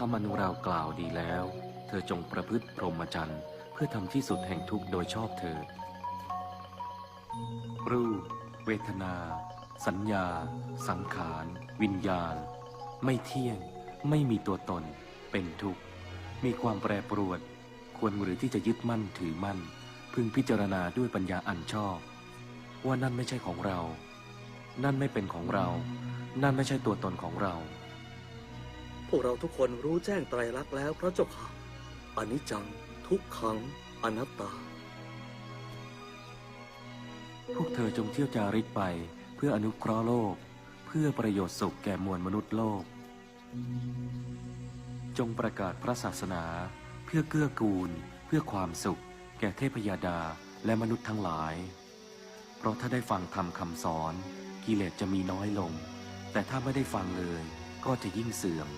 ถ้ามนุเรากล่าวดีแล้ว เธอจงประพฤติพรหมจรรย์เพื่อทำที่สุดแห่งทุกข์โดยชอบเธอ รูป เวทนา สัญญา สังขาร วิญญาณ ไม่เที่ยง ไม่มีตัวตน เป็นทุกข์ มีความแปรปรวน ควรหรือที่จะยึดมั่นถือมั่น พึงพิจารณาด้วยปัญญาอันชอบ ว่านั่นไม่ใช่ของเรา นั่นไม่เป็นของเรา นั่นไม่ใช่ตัวตนของเรา พวกเราทุกคนรู้แจ้งไตรลักษณ์แล้วพระเจ้าค่ะอนิจจัง ทุกขัง อนัตตา พวกเธอจงเที่ยวจาริกไปเพื่ออนุเคราะห์โลก เพื่อประโยชน์สุขแก่มวลมนุษย์โลก จงประกาศพระศาสนา เพื่อเกื้อกูล เพื่อความสุข แก่เทพยดาและมนุษย์ทั้งหลาย เพราะถ้าได้ฟังธรรมคำสอน กิเลสจะมีน้อยลง แต่ถ้าไม่ได้ฟังเลย ก็จะยิ่งเสื่อม